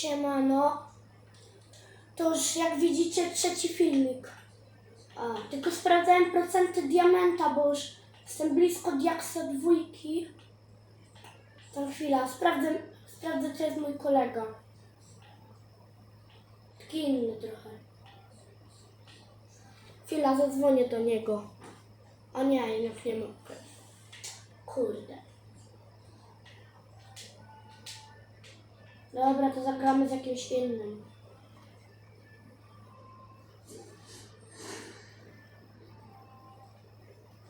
Siemano. To już jak widzicie trzeci filmik. A, tylko sprawdzałem procenty diamenta, bo już jestem blisko diaksa dwójki. To chwila, sprawdzę, sprawdzę czy jest mój kolega. Taki inny trochę. Chwila, zadzwonię do niego. A nie, jednak nie mogę. Kurde. Dobra, to zagramy z jakimś innym.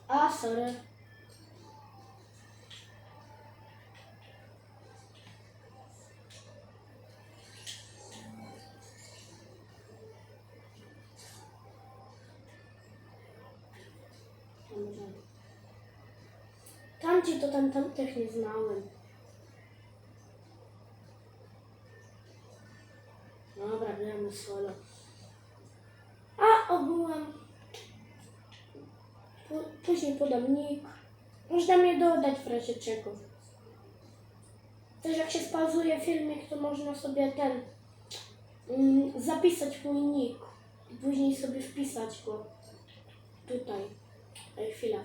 A, sorry. Tamci to tam tamtych nie znałem. Solo. A, obyłem. P- Później podam nick. Można mnie dodać w razie czego. Też jak się spauzuje filmik, to można sobie ten mm, zapisać mój nick i później sobie wpisać go tutaj. Ej, chwila.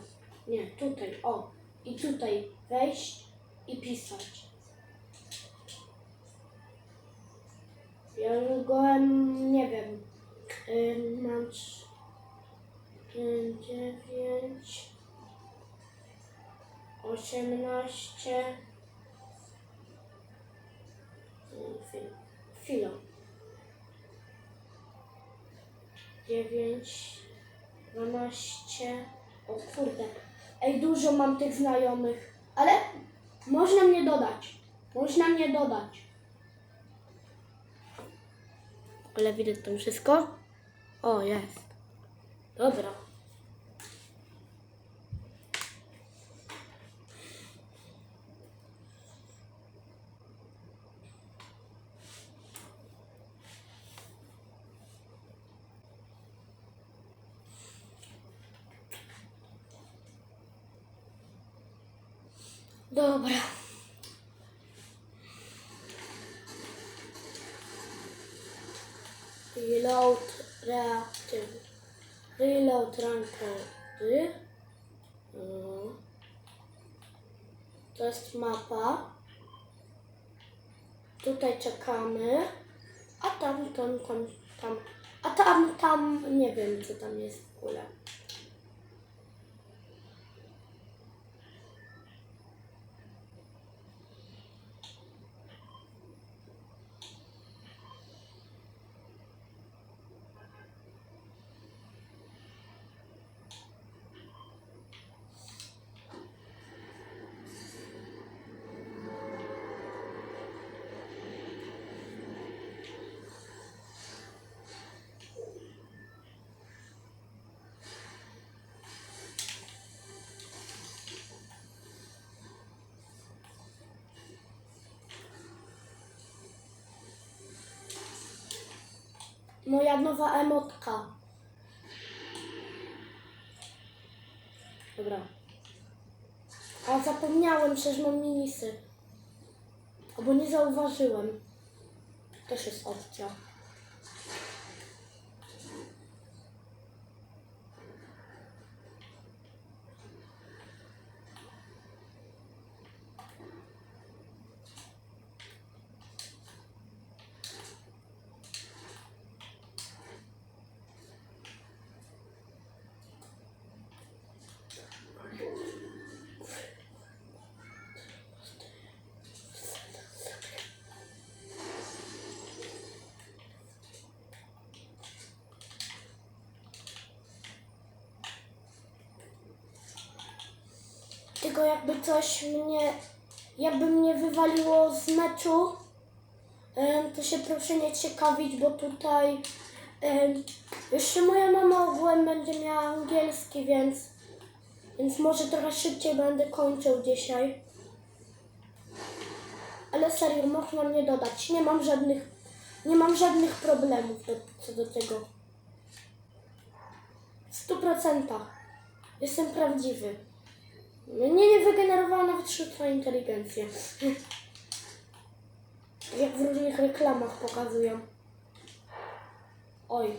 Nie, tutaj. O. I tutaj wejść i pisać. Ja go, nie wiem, mam dziewięć, osiemnaście, chwilę, dziewięć, dwanaście, o kurde, ej, dużo mam tych znajomych, ale można mnie dodać, można mnie dodać. Ale widać tam wszystko? O, jest. Dobra. Dobra. Rankedy. No. To jest mapa. Tutaj czekamy. A tam, tam, tam, tam. A tam, tam, nie wiem co tam jest w ogóle. Moja nowa emotka. Dobra. A zapomniałem, przecież mam minisy. Albo nie zauważyłem. Też jest opcja. Tylko jakby coś mnie, jakby mnie wywaliło z meczu, to się proszę nie ciekawić, bo tutaj jeszcze moja mama ogółem będzie miała angielski, więc, więc może trochę szybciej będę kończył dzisiaj. Ale serio, można mnie dodać. Nie mam żadnych, nie mam żadnych problemów do, co do tego. W stu procentach. Jestem prawdziwy. Mnie nie wygenerowała nawet sztuczna inteligencja. Jak w różnych reklamach. reklamach pokazują. Oj.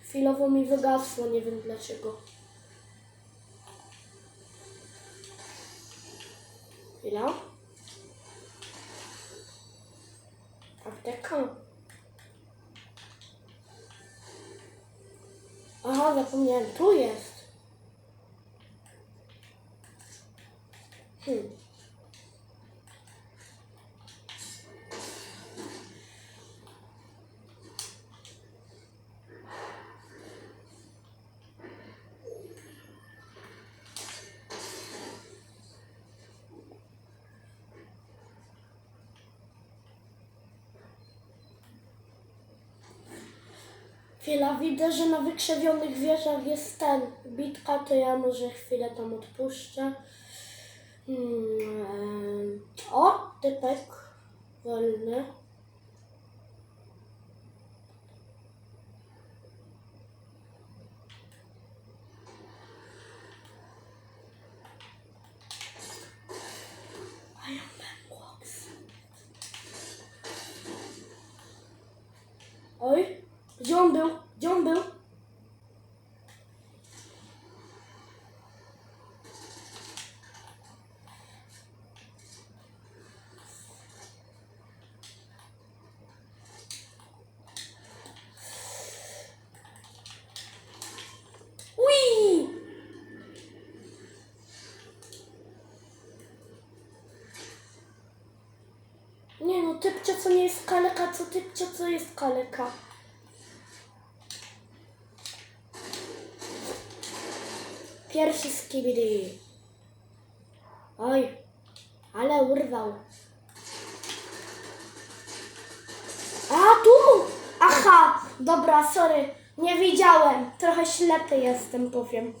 Chwilowo mi wygasło, nie wiem dlaczego. Chwila. Apteka. Aha, zapomniałem, tu jest. Hmm. Chwila, widzę, że na wykrzewionych wieżach jest ten bitka, to ja może chwilę tam odpuszczę. Hmm, em, o, typek wolny. Iron Man Box. Oj, gdzie on był? Gdzie on był? Ui! Typcie co nie jest kaleka, co typcie co jest kaleka. Pierwszy skibidi. Oj, ale urwał. A tu! Aha, dobra, sorry, nie widziałem. Trochę ślepy jestem, powiem.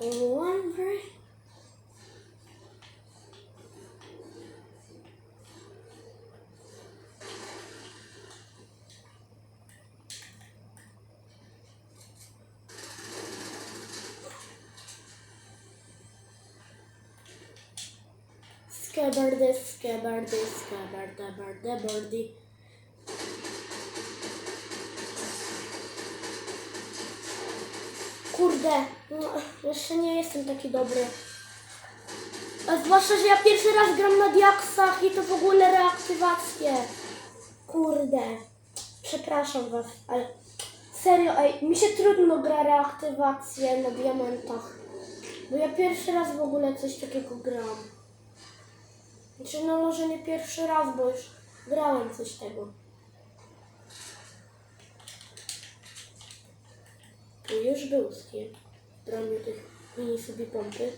One more. Skibberdy, skibberdy, skibberdy, birdy, birdy. Kurde. No, jeszcze nie jestem taki dobry. A zwłaszcza, że ja pierwszy raz gram na diaksach i to w ogóle reaktywacje. Kurde, przepraszam was, ale serio, ej, mi się trudno gra reaktywacje na diamentach. Bo ja pierwszy raz w ogóle coś takiego gram. Znaczy, no może nie pierwszy raz, bo już grałem coś tego. Już był skill w broniu tych mini sobie pompy.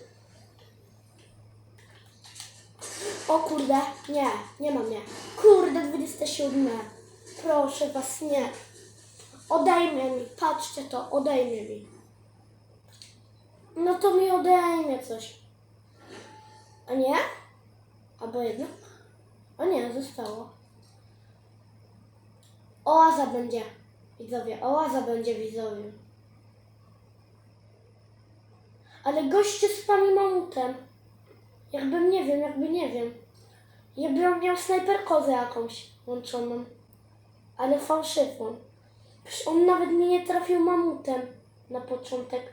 O kurde, nie, nie mam nie. Kurde, 27. Proszę was, nie. Odejmie mi, patrzcie to, odejmie mi. No to mi odejmie coś. A nie? Albo jedno? O nie, zostało. Oaza będzie, widzowie. Oaza będzie, widzowie. Ale goście spami mamutem. Jakbym nie wiem, jakby nie wiem. Jakbym miał snajperkozę jakąś łączoną. Ale fałszywą. Przecież on nawet mnie nie trafił mamutem na początek.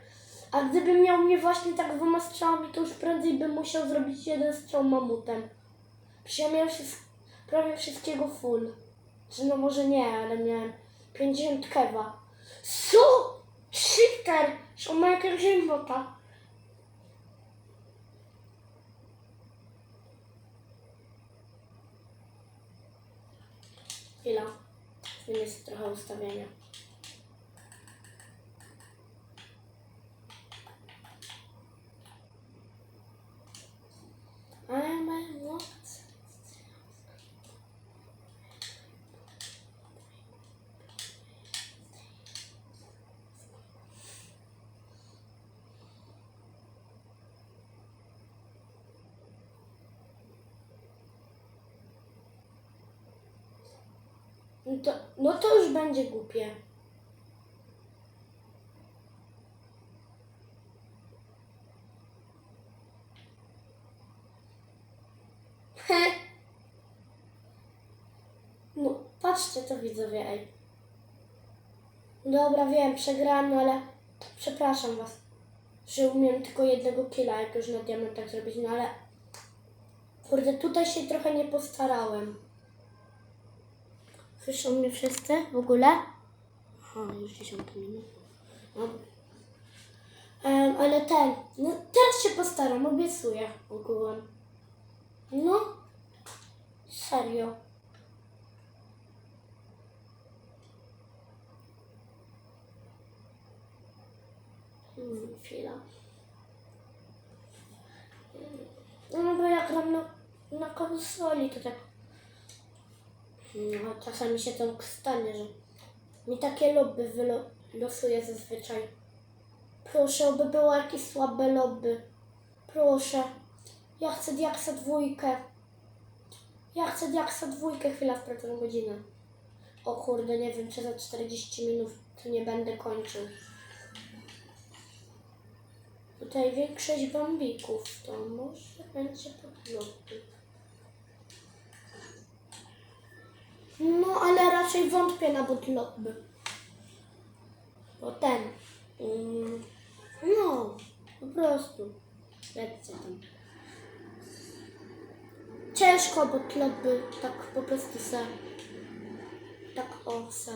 A gdybym miał mnie właśnie tak dwoma strzałami, to już prędzej bym musiał zrobić jeden strzał mamutem. Przecież ja miałem wszyst- prawie wszystkiego full. Czy no może nie, ale miałem 50 kewa. Co? Cheater! Że on ma jakiegoś. Chwila. Zmienię sobie trochę ustawienia. Ale ma No to, no to już będzie głupie. He. No, patrzcie to widzowie, ej. Dobra, wiem, przegrałam, no ale przepraszam was, że umiem tylko jednego killa, jak już na diamentach zrobić, no ale kurde, tutaj się trochę nie postarałem. Słyszą mnie wszyscy w ogóle? Aha, już 10 minut. No. Em, ale ten, no teraz się postaram, obiecuję ogółem. No, serio. Hmm, chwila. No bo jak gram na, na konsoli, to tak no, czasami się to stanie, że mi takie lobby wylosuje zazwyczaj. Proszę, aby było jakieś słabe lobby. Proszę. Ja chcę diaksa dwójkę. Ja chcę diaksa dwójkę. Chwila, sprawdzę godzinę. O kurde, nie wiem, czy za 40 minut to nie będę kończył. Tutaj większość bambików, to może będzie pod lobby. No, ale raczej wątpię na bot lobby. Bo ten. mm, no, po prostu. Lećcie tam. Ciężko bot lobby, tak po prostu se. Tak o se.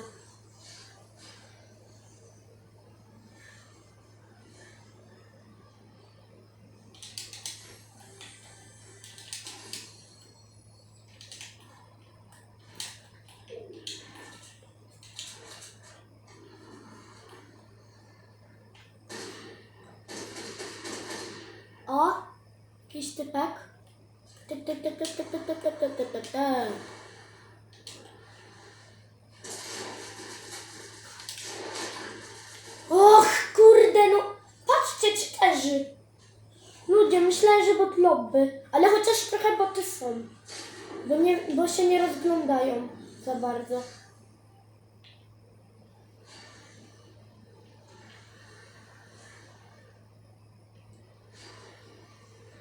O, typ. Och, kurde, no patrzcie, czyterzy. Ludzie, myślałem, że bot lobby, ale chociaż trochę boty są. Bo, nie, bo się nie rozglądają za bardzo.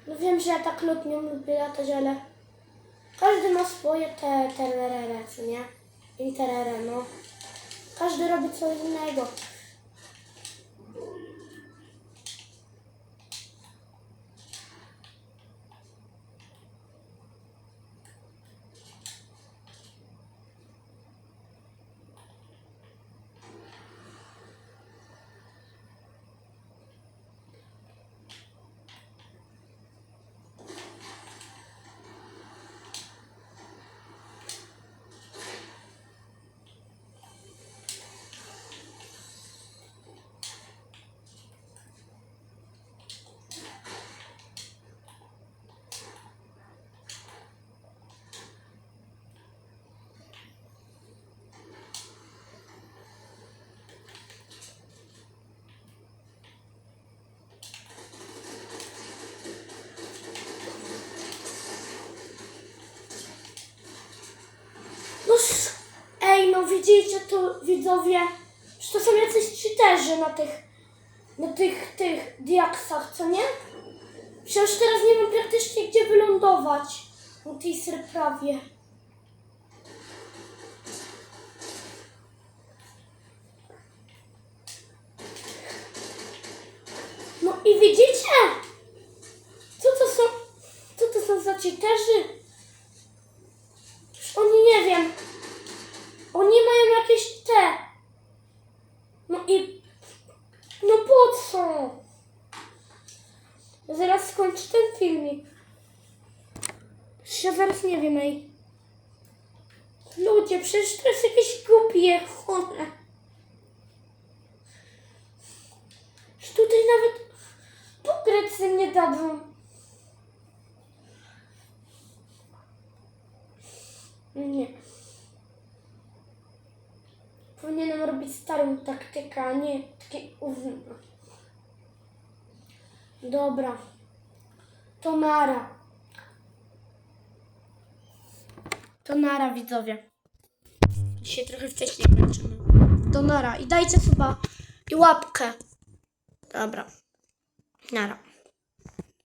No wiem, że ja tak nie lubię latać, ale każdy ma swoje te co nie? Interere, no. Każdy robi coś innego. No, ej, no widzicie to widzowie, że to są jacyś cheaterzy na tych, na tych, tych diaksach, co nie? Przecież teraz nie wiem praktycznie gdzie wylądować na tej serprawie. No i widzicie? Co to są, co to są za cheaterzy? Przecież oni nie wiem. Oni mają jakieś te. No i. No po co? Zaraz skończę ten filmik. Przecież ja zaraz nie wiem, ej. Ludzie, przecież to jest jakieś głupie, chore. Że tutaj nawet pograć sobie nie dadzą. Nie. Powinienem robić starą taktykę, a nie takie ówne. Dobra. To nara. To nara, widzowie. Dzisiaj trochę wcześniej kończymy. To nara. I dajcie suba i łapkę. Dobra. Nara.